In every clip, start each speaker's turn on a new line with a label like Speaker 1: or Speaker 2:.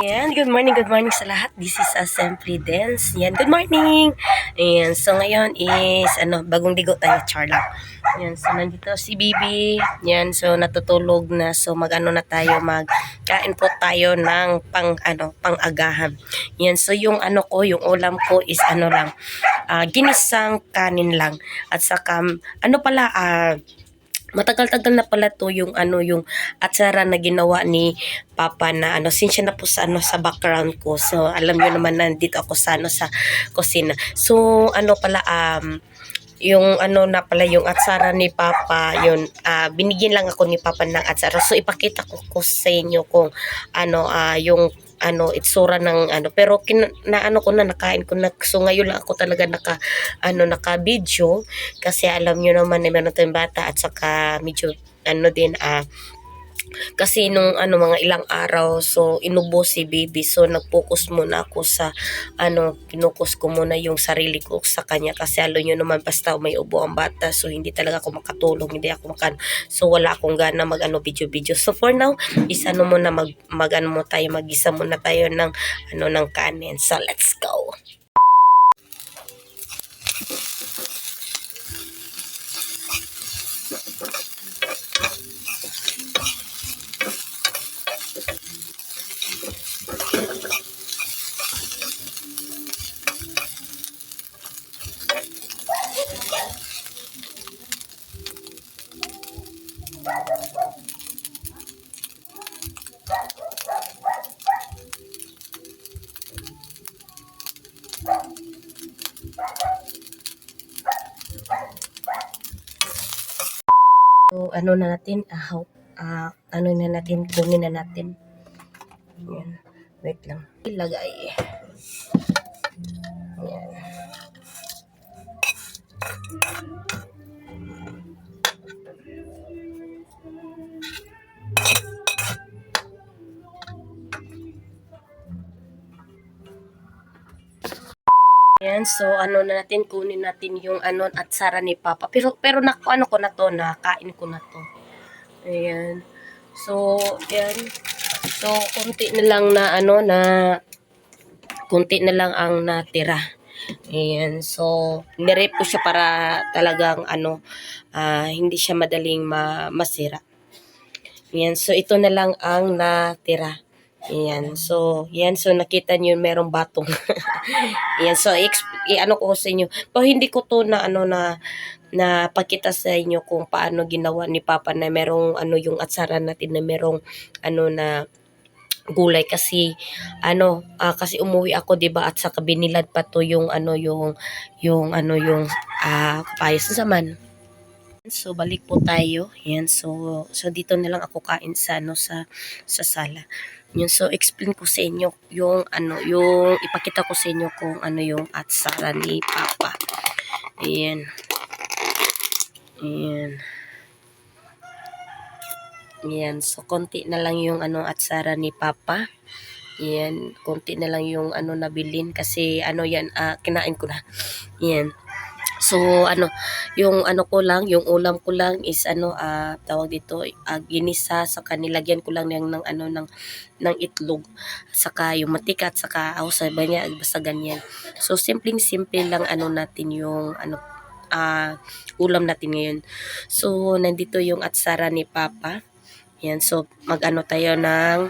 Speaker 1: Ayan, good morning, good morning sa lahat. This is Assembly Dance. Ayan, good morning. Ayan, so ngayon is, ano, bagong ligo tayo, Charla. Ayan, so nandito si Bibi. Ayan, so natutulog na. So mag-ano na tayo, magkain po tayo ng pang, ano, pang-agahan. Ayan, so yung ano ko, yung ulam ko is ano lang, ah, ginisang kanin lang. At saka, ano pala, ah, Matagal-tagal na pala to yung ano yung atsara na ginawa ni Papa na ano since siya na po sa ano sa background ko. So alam niyo naman nandito ako sa ano sa kusina. So ano pala um yung ano na pala yung atsara ni Papa yun ah, binigyan lang ako ni Papa ng atsara so ipakita ko, ko sa inyo kung ano ah, yung ano itsura ng ano pero kin, ano ko na nakain ko na. So ngayon lang ako talaga naka ano naka video. Kasi alam niyo naman na meron tayong bata at saka medyo ano din ah kasi nung ano mga ilang araw so inubos si baby. So nag-focus muna ako sa ano kinukus ko muna yung sarili ko sa kanya. Kasi alam nyo naman basta may ubo ang bata so hindi talaga ako makatulong hindi ako makan. So wala akong gana mag ano video video so for now is ano muna mag, mag ano mo tayo magisa muna tayo ng ano ng kanin. So let's go So, ano na natin, ah, how, ah, ano na natin, kunin na natin. Yan. Wait lang. Ilagay. Yan. Yan, so ano na natin, kunin natin yung ano at sara ni Papa. Pero, pero na, ano ko na to, nakain ko na to. Ayan. So, yan. So, konti na lang na ano na, konti na lang ang natira. Ayan. So, nirep ko siya para talagang ano, ah, hindi siya madaling ma masira. Ayan. So, ito na lang ang natira. Ayan. So, yan. So, nakita niyo merong batong. Ayan. So, i-ano ko sa inyo. Pero hindi ko to na ano na na pakita sa inyo kung paano ginawa ni Papa na merong ano yung atsara natin na merong ano na gulay kasi ano ah, kasi umuwi ako 'di ba at sa binilad pa to yung ano yung yung ano yung ah papayas sa man So balik po tayo. Yan so so dito na lang ako kain sa ano sa sa sala. Yun so explain ko sa inyo yung ano yung ipakita ko sa inyo kung ano yung atsara ni Papa. Ayan. Ayan. Ayan. So konti na lang yung ano atsara ni Papa. Ayan, konti na lang yung ano nabilin kasi ano yan, ah, kinain ko na. Ayan. So ano, yung ano ko lang, yung ulam ko lang is ano ah tawag dito, ah, ginisa saka nilagyan ko lang ng, ng ano ng ng itlog saka yung mantika at saka ako sabi niya basta ganyan. So simpleng simple lang ano natin yung ano ah ulam natin ngayon. So nandito yung atsara ni Papa. Yan, so mag-ano tayo ng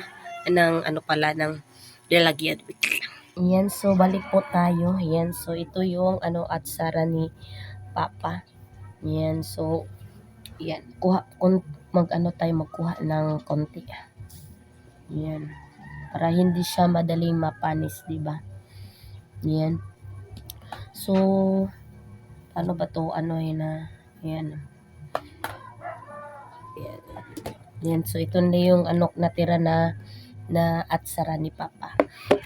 Speaker 1: ng ano pala ng lalagyan. Yan, so balik po tayo. Yan, so ito yung ano atsara ni Papa. Yan, so yan, kuha kung mag-ano tayo magkuha ng konti. Yan. Para hindi siya madaling mapanis, 'di ba? Yan. So ano ba to? Ano yun na? Yan. Yan. Yan, so ito na yung ano natira na na atsara ni Papa.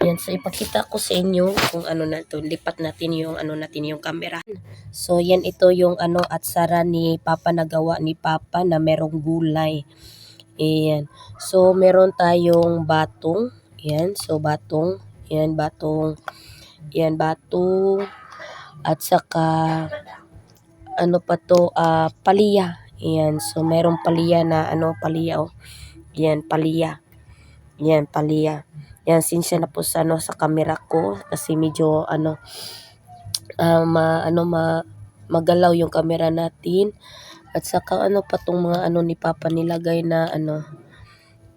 Speaker 1: Yan, so ipakita ko sa inyo kung ano na to. Lipat natin yung ano natin yung camera. So yan ito yung ano atsara ni Papa na gawa ni Papa na merong gulay. Ayan. So meron tayong batong. Yan, so batong. Yan, batong. Yan, batong. At saka ano pa to, ah, paliya. Ayan, so merong paliya na ano, paliya oh. Yan, paliya. Yan, paliya. Yan, sinsya na po sa, ano, sa camera ko kasi medyo ano, ah, ma, ano, ma, magalaw yung camera natin. At saka ano pa tong mga ano ni Papa nilagay na ano.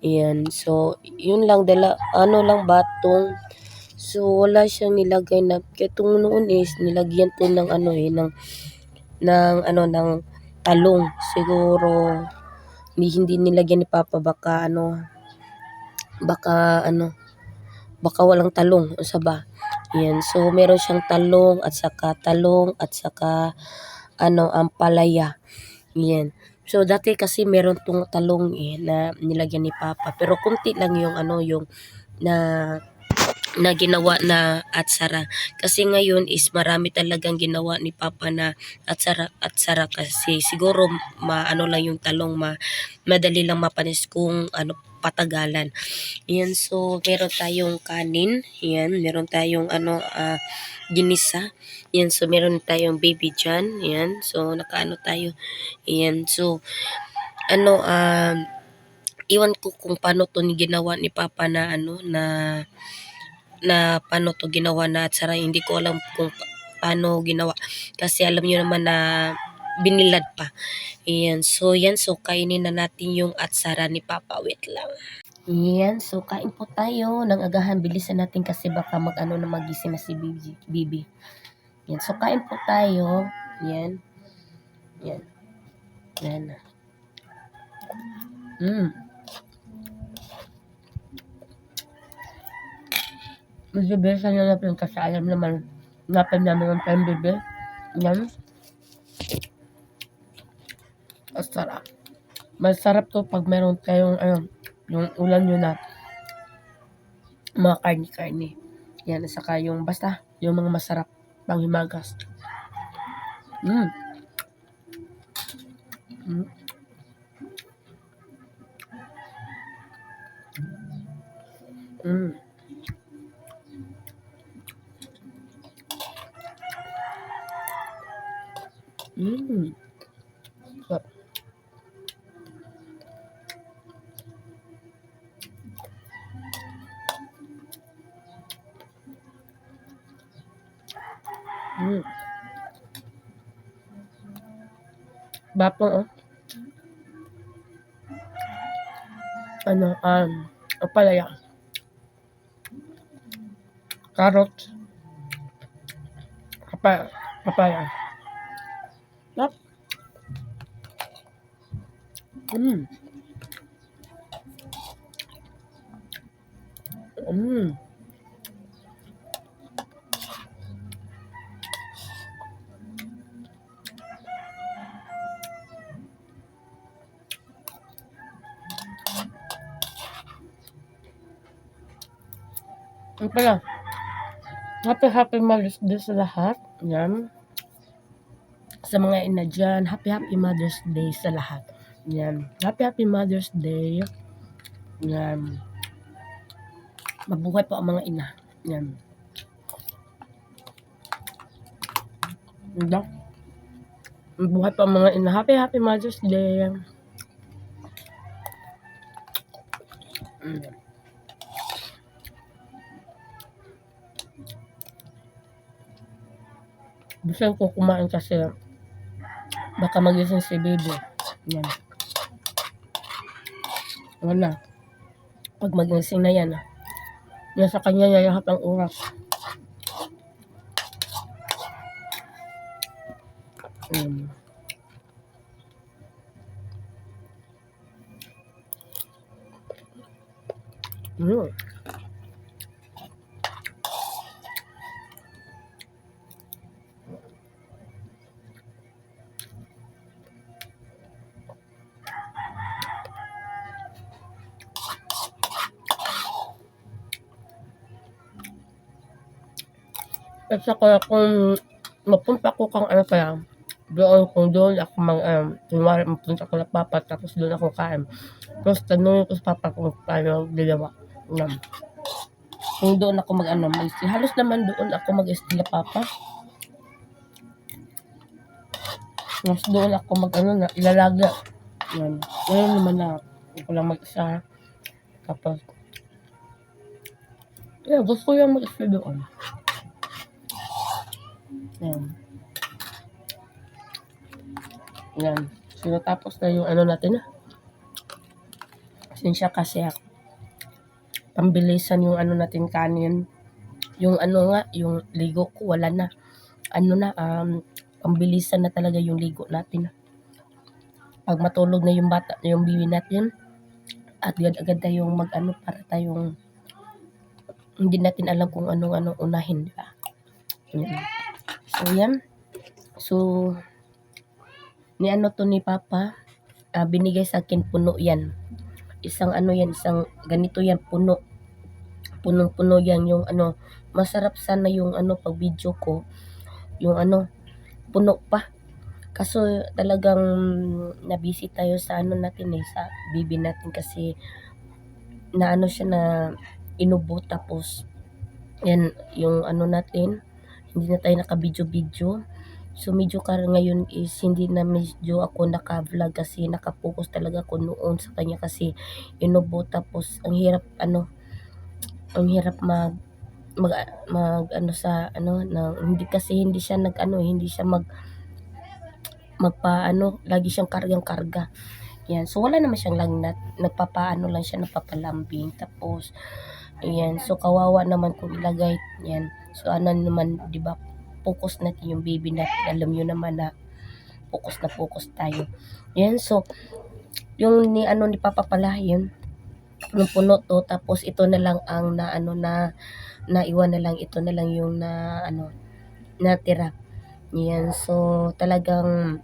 Speaker 1: Yan. So, yun lang dala ano lang batong. So, wala siyang nilagay na kaya tong noon is nilagyan to ng ano eh ng ng ano ng talong. Siguro hindi, hindi nilagyan ni Papa baka ano baka ano baka walang talong o sa ba. Yan. So, meron siyang talong at saka talong at saka ano ang palaya. Yan. So, dati kasi meron tong talong eh na nilagyan ni Papa. Pero kunti lang yung ano yung na na ginawa na atsara. Kasi ngayon is marami talagang ginawa ni Papa na atsara atsara kasi siguro maano lang yung talong ma madali lang mapanis kung ano patagalan. Yan so meron tayong kanin, yan meron tayong ano ah, ginisa. Yan so meron tayong baby dyan, yan. So nakaano tayo. Yan so ano um iwan ko kung paano to ni ginawa ni Papa na ano na na paano to ginawa na atsara. Hindi ko alam kung pa- paano ginawa. Kasi alam niyo naman na binilad pa. Ayan. So, yan. So, kainin na natin yung atsara ni Papa. Wait lang. Yan. So, kain po tayo ng agahan. Bilisan natin kasi baka mag-ano na magising na si Bibi. Bibi. Yan. So, kain po tayo. Yan. Yan. Yan. Mm. Bilisan na natin kasi alam naman natin namin ang time bibi. Yan. Ang sarap. Masarap to pag meron tayong ano, yung ulam nyo na mga karni-karni. Yan, saka yung basta, yung mga masarap pang himagas. Mm. Mm. Mm. Mm. Bapong oh. Ano, um, papalaya. Carrot. Papaya. Papaya. Yep. Mm. Mm. Ano pala? Happy Happy Mother's Day sa lahat. Yan. Sa mga ina dyan, Happy Happy Mother's Day sa lahat. Yan. Happy Happy Mother's Day. Yan. Mabuhay po ang mga ina. Yan. Yan. Mabuhay po ang mga ina. Happy Happy Mother's Day. Mm. Gusto ko kumain kasi baka magising si baby. Yan. Wala. Pag magising na yan, ah, yan sa kanya niya lahat ang oras. Mm. Mm. Saka kung mapunta ko kang ano kaya, doon kung doon ako mag, um, kunwari mapunta ko na papa, tapos doon ako kain. Tapos tanongin ko sa papa kung paano ginawa. Yan. Kung doon ako mag ano, mag halos naman doon ako mag na papa. Tapos doon ako mag ano na, ilalaga. Yan. Ngayon naman na, ako lang mag-isa. Tapos, Kaya gusto ko yung mag-stay doon. Yan. Yan. So, natapos na yung ano natin na. Sinsya kasi ako. Pambilisan yung ano natin kanin. Yung ano nga, yung ligo ko, wala na. Ano na, um, pambilisan na talaga yung ligo natin. Pag matulog na yung bata, yung bibi natin, at agad-agad tayong mag-ano para tayong hindi natin alam kung anong ano unahin, di ba? Yan. So, yan. So, ni ano to ni Papa, ah, binigay sa akin puno yan. Isang ano yan, isang ganito yan, puno. Punong-puno yan yung ano, masarap sana yung ano pag video ko, yung ano, puno pa. Kaso talagang nabisi tayo sa ano natin eh, sa bibi natin kasi na ano siya na inubo tapos yan yung ano natin hindi na tayo naka-video-video. So medyo ka ngayon is hindi na medyo ako naka-vlog kasi nakapokus talaga ako noon sa kanya kasi inubo tapos ang hirap ano ang hirap mag mag, mag ano sa ano na hindi kasi hindi siya nag ano hindi siya mag magpa ano lagi siyang kargang karga. Yan. So wala naman siyang lagnat nagpapaano lang siya nagpapalambing tapos Ayan, so kawawa naman kung ilagay yan. So ano naman, 'di ba? Focus natin yung baby natin. Alam niyo naman na focus na focus tayo. Yan, so yung ni ano ni Papa pala yun yung puno to tapos ito na lang ang na ano na naiwan na lang ito na lang yung na ano natira. Yan, so talagang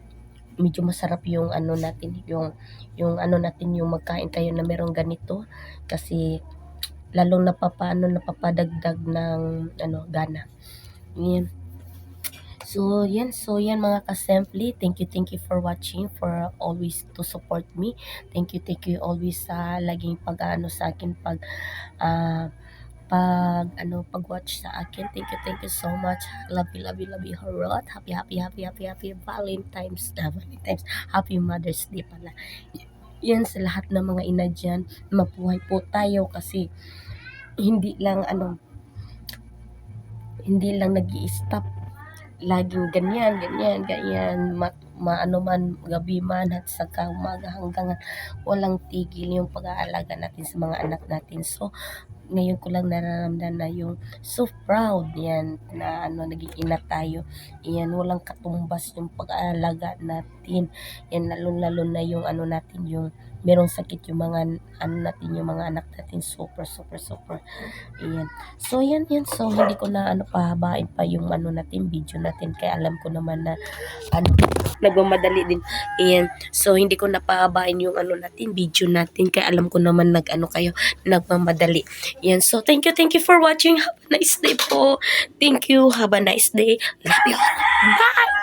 Speaker 1: medyo masarap yung ano natin, yung yung ano natin yung magkain tayo na merong ganito kasi lalong napapaano napapadagdag ng ano gana. Yan. So, yan. So, yan mga ka-simply. Thank you, thank you for watching, for always to support me. Thank you, thank you always sa laging pag-ano sa akin, pag, ah, pag, ano, pag-watch sa akin. Thank you, thank you so much. Love you, love you, love you a lot. Happy, happy, happy, happy, happy Valentine's, na Valentine's. Happy Mother's Day pala. Yan sa lahat ng mga ina dyan. Mabuhay po tayo kasi hindi lang ano hindi lang nag stop laging ganyan, ganyan, ganyan, ma, maano man, gabi man, at saka umaga hanggang walang tigil yung pag-aalaga natin sa mga anak natin. So, ngayon ko lang nararamdaman na yung so proud yan na ano, naging ina tayo. Yan, walang katumbas yung pag-aalaga natin. Yan, lalo-lalo na yung ano natin, yung merong sakit yung mga ano natin yung mga anak natin. Super super super. Ayan. So yan yan. So hindi ko na ano pahabain pa yung ano natin video natin. Kaya alam ko naman na ano nagmamadali din. Ayan. So hindi ko na pahabain yung ano natin video natin. Kaya alam ko naman nag ano kayo nagmamadali. Ayan. So thank you thank you for watching. Have a nice day po. Thank you. Have a nice day. Love you all. Bye